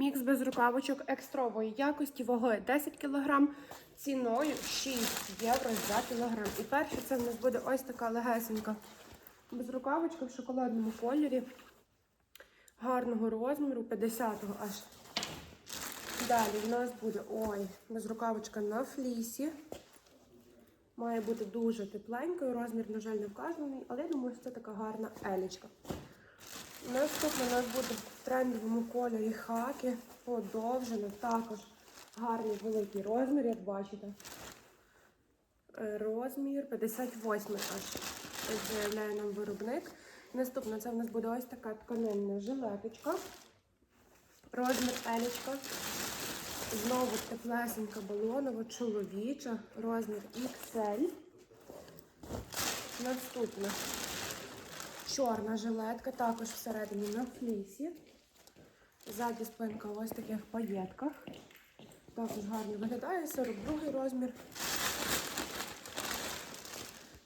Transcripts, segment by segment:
Мікс без рукавочок екстрової якості, вагою 10 кг, ціною 6 євро за кілограм. І перше це в нас буде ось така легесенька безрукавочка в шоколадному кольорі. Гарного розміру, 50-го аж. Далі в нас буде ой, безрукавочка на флісі. Має бути дуже тепленькою. Розмір, на жаль, не вказаний, але я думаю, що це така гарна елічка. Наступне у нас буде в трендовому кольорі хаки, подовжено, також гарний великий розмір, як бачите. Е, Розмір 58 аж заявляє нам виробник. Наступне це в нас буде ось така тканинна жилеточка. Розмір елічка. Знову теплесенька балонова, чоловіча, розмір XL. Наступна чорна жилетка, також всередині на флісі. Ззаді спинка ось таких паєтках. Також гарно виглядає, 42 розмір.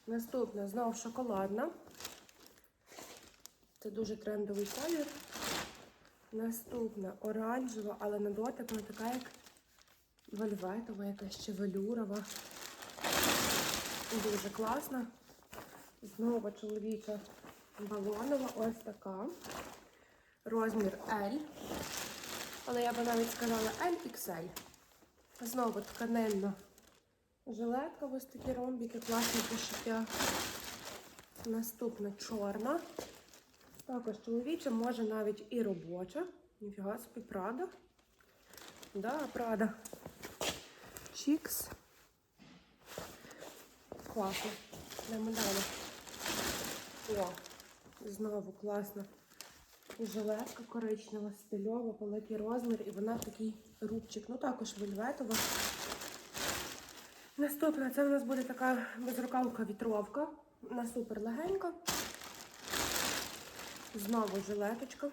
Наступна знову шоколадна. Це дуже трендовий колір. Наступна оранжева, але на дотик вона така як вельветова, якась ще велюрова. Дуже класна. Знову чоловіча балонова, ось така. Розмір L. Але я би навіть сказала LXL. Знову тканинна жилетка, ось такі ромбики, класні пошиття. Наступна чорна. Також чоловіча, може навіть і робоча. Ніфіга собі, Прада. Да, Прада. Чікс. Класно. Йдемо далі. О, знову класна жилетка коричнева, стильова, великий розмір, і вона такий рубчик. Ну також вельветова. Наступна це у нас буде така безрукавка вітровка. Вона супер легенька. Знову жилеточка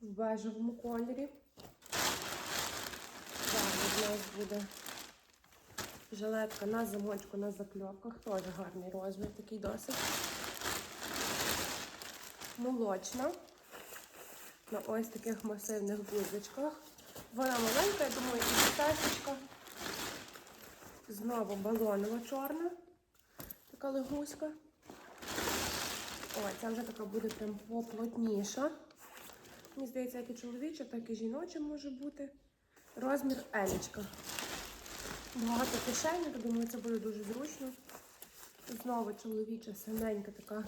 в бежевому кольорі. Далі в нас буде жилетка на замочку, на закльопках. Теж гарний розмір, такий досить. Молочна. На ось таких масивних блузочках. Вона маленька, я думаю, і стежечка. Знову балонова чорна. Така легуська. Ой, ця вже така буде прям поплотніша. Мені здається, як і чоловіча, так і жіноча може бути. Розмір елічка. Багато кишеньок, думаю, це буде дуже зручно. Знову чоловіча синенька така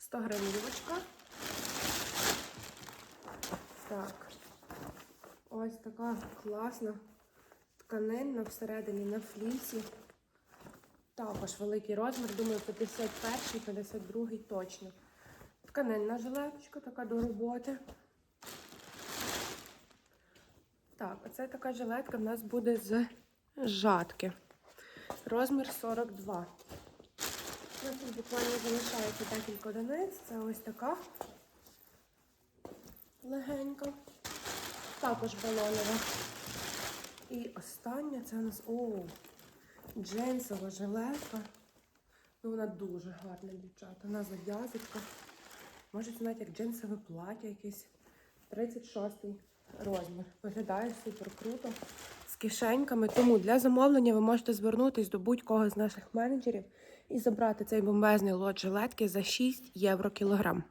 100 грамівочка. Так. Ось така класна тканинна всередині на флісі. Також великий розмір, думаю, 51 52 точно. Тканинна жилеточка, така до роботи. Так, оце така жилетка в нас буде з жатки. Розмір 42. У тут буквально залишається декілька одиниць. Це ось така легенька. Також балонова. І остання це у нас. О, джинсова жилетка. Ну, вона дуже гарна, дівчата. На зав'язочках. Може, це навіть як джинсове плаття якесь. 36-й розмір. Виглядає супер круто. З кишеньками. Тому для замовлення ви можете звернутися до будь-кого з наших менеджерів і забрати цей бомбезний лот жилетки за 6 євро кілограм.